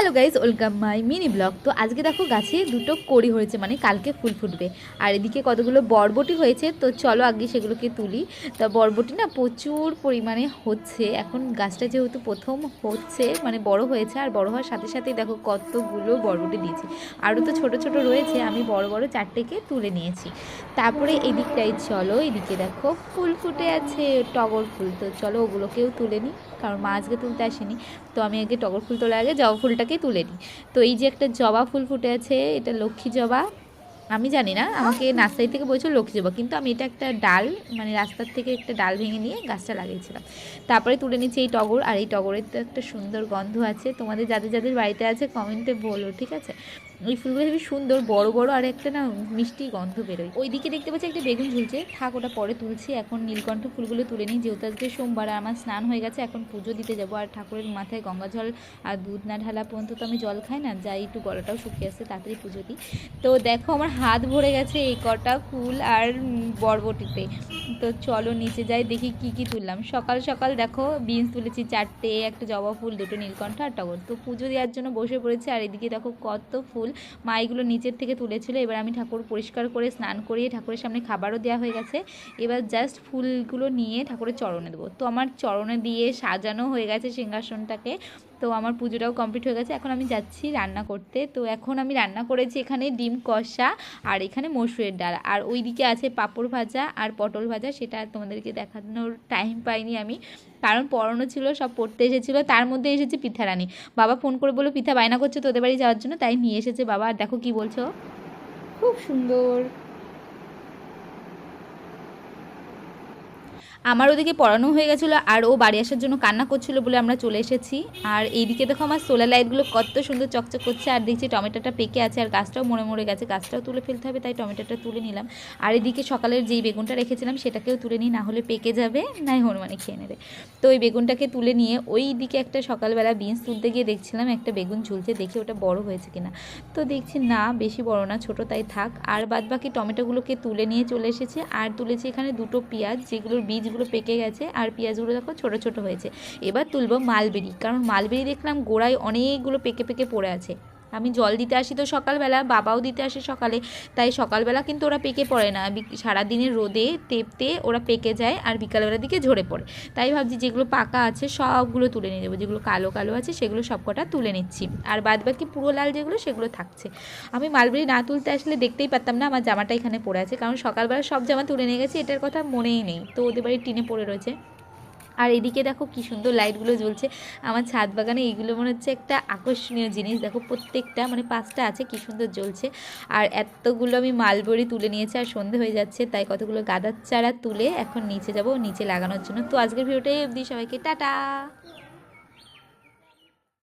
Hello guys welcome my mini blog. তো আজকে দেখো গাছে দুটো কড়ি হয়েছে মানে কালকে ফুল ফুটবে। আর এদিকে কতগুলো বরবটি হয়েছে, তো চলো আগে সেগুলোকে তুলি। তা বরবটি না প্রচুর পরিমাণে হচ্ছে। এখন গাছটা যেহেতু প্রথম হচ্ছে মানে বড় হয়েছে, আর বড় হওয়ার সাথে সাথেই দেখো কতগুলো বরবটি দিয়েছে। আরও তো ছোট ছোট রয়েছে, আমি বড় বড় চারটেকে তুলে নিয়েছি। তারপরে এদিকটাই চলো, এদিকে দেখো ফুল ফুটে আছে, টগর ফুল। তো চলো ওগুলোকেও তুলে নিই, কারণ মা আজকে তুলতে আসেনি। তো আমি আগে টগর ফুল তোলার আগে জবা ফুলটাকে তুলে নিই। তো এই যে একটা জবা ফুল ফুটে আছে, এটা লক্ষ্মী জবা। আমি জানি না, আমাকে নার্সারি থেকে বলছিল লক্ষ্মী জবা, কিন্তু আমি এটা একটা ডাল মানে রাস্তার থেকে একটা ডাল ভেঙে নিয়ে গাছটা লাগিয়েছিলাম। তারপরে তুলে নিচ্ছি এই টগর, আর এই টগরের তো একটা সুন্দর গন্ধ আছে। তোমাদের যাদের যাদের বাড়িতে আছে, কমেন্টে বলো, ঠিক আছে? এই ফুলগুলো খুবই সুন্দর, বড় বড় আর একটা না মিষ্টি গন্ধ বেরোয়। ওইদিকে দেখতে পাচ্ছি একটা বেগুন ঝুলছে। থাক, ওটা পরে তুলছি। এখন নীলকণ্ঠ ফুলগুলো তুলে নিই। যেহেতু আজকে সোমবার আর আমার স্নান হয়ে গেছে, এখন পুজো দিতে যাব। আর ঠাকুরের মাথায় গঙ্গা জল আর দুধ না ঢালা পর্যন্ত তো আমি জল খাই না, যাই একটু গলাটাও শুকিয়ে আসছে, তাড়াতাড়ি পুজো দিই। তো দেখো আমার হাত ভরে গেছে এই কটা ফুল আর বরবটিতে। তো চলো নিচে যাই, দেখি কি কি তুললাম। সকাল সকাল দেখো বিনস তুলেছি চারটে, একটা জবা ফুল, দুটো নীলকণ্ঠ আর টগর তো পুজো দেওয়ার জন্য বসে পড়েছে। আর এদিকে দেখো কত ফুল। মা এগুলো নিচের থেকে তুলেছিল। এবার আমি ঠাকুর পরিষ্কার করে স্নান করিয়ে ঠাকুরের সামনে খাবারও দেওয়া হয়ে গেছে। এবার জাস্ট ফুলগুলো নিয়ে ঠাকুরের চরণে দেবো। তো আমার চরণে দিয়ে সাজানো হয়ে গেছে সিংহাসনটাকে। তো আমার পুজোটাও কমপ্লিট হয়ে গেছে। এখন আমি যাচ্ছি রান্না করতে। তো এখন আমি রান্না করেছি এখানে ডিম কষা আর এখানে মসুরের ডাল। আর ওইদিকে আছে পাঁপড় ভাজা আর পটল ভাজা, সেটা তোমাদেরকে দেখানোর টাইম পাইনি আমি। কারণ পড়ানো ছিল, সব পড়তে এসেছিল। তার মধ্যে এসেছে পিঠা রানি বাবা ফোন করে বলল, পিঠা বায়না করছে তোদের বাড়ি যাওয়ার জন্য? তাই নিয়ে এসেছে বাবা। আর দেখো কি বলছো। খুব সুন্দর। আমার ওদিকে পড়ানো হয়ে গেছিল আর ও বাড়ি আসার জন্য কান্না করছিল বলে আমরা চলে এসেছি। আর এইদিকে দেখো আমার সোলার লাইটগুলো কত সুন্দর চকচক করছে আর দেখছি টমেটোটা পেকে আছে আর গাছটাও মরে মরে গেছে, গাছটাও তুলে ফেলতে হবে তাই টমেটোটা তুলে নিলাম। আর এদিকে সকালের যেই বেগুনটা রেখেছিলাম সেটাকেও তুলে নিই, না হলে পেকে যাবে, নাই হনুমানে খেয়ে নেবে। তো ওই বেগুনটাকে তুলে নিয়ে ওই দিকে একটা সকালবেলা বিনস তুলতে গিয়ে দেখছিলাম একটা বেগুন ঝুলছে, দেখি ওটা বড় হয়েছে কিনা। তো দেখছি না, বেশি বড় না, ছোট তাই থাক। আর বাদ বাকি টমেটোগুলোকে তুলে নিয়ে চলে এসেছে। আর তুলেছি এখানে দুটো পেঁয়াজ, যেগুলোর বীজগুলো পেকে গেছে আর পেঁয়াজগুলো দেখো ছোটো ছোটো হয়েছে। এবার তুলবো মালবেরি, কারণ মালবেরি দেখলাম গোড়ায় অনেকগুলো পেকে পেকে পড়ে আছে। আমি জল দিতে আসি তো সকালবেলা, বাবাও দিতে আসে সকালে। তাই সকালবেলা কিন্তু ওরা পেকে পড়ে না। সারাদিনের রোদে তেপতে ওরা পেকে যায় আর বিকালবেলার দিকে ঝরে পড়ে। তাই ভাবছি যেগুলো পাকা আছে সবগুলো তুলে নিয়ে যাব যেগুলো কালো কালো আছে সেগুলো সবকটা তুলে নিচ্ছি। আর বাদ বাকি পুরো লাল যেগুলো সেগুলো থাকছে। আমি মালবেরি না তুলতে আসলে দেখতেই পারতাম না, আমার জামাটা এখানে পড়ে আছে। কারণ সকালবেলা সব জামা তুলে নিয়ে গেছি, এটার কথা মনেই নেই। তো ওদের বাড়ির টিনে পড়ে রয়েছে। আর এদিকে দেখো কি সুন্দর লাইটগুলো জ্বলছে। আমার ছাদ বাগানে এইগুলো মনে হচ্ছে একটা আকর্ষণীয় জিনিস। দেখো প্রত্যেকটা মানে পাঁচটা আছে, কি সুন্দর জ্বলছে। আর এতগুলো আমি মালবড়ি তুলে নিয়েছি, আর সন্ধে হয়ে যাচ্ছে, তাই কতগুলো গাদার চারা তুলে এখন নিচে যাব, নিচে লাগানোর জন্য। তো আজকের ভিডিওটাই অবধি, সবাইকে টাটা!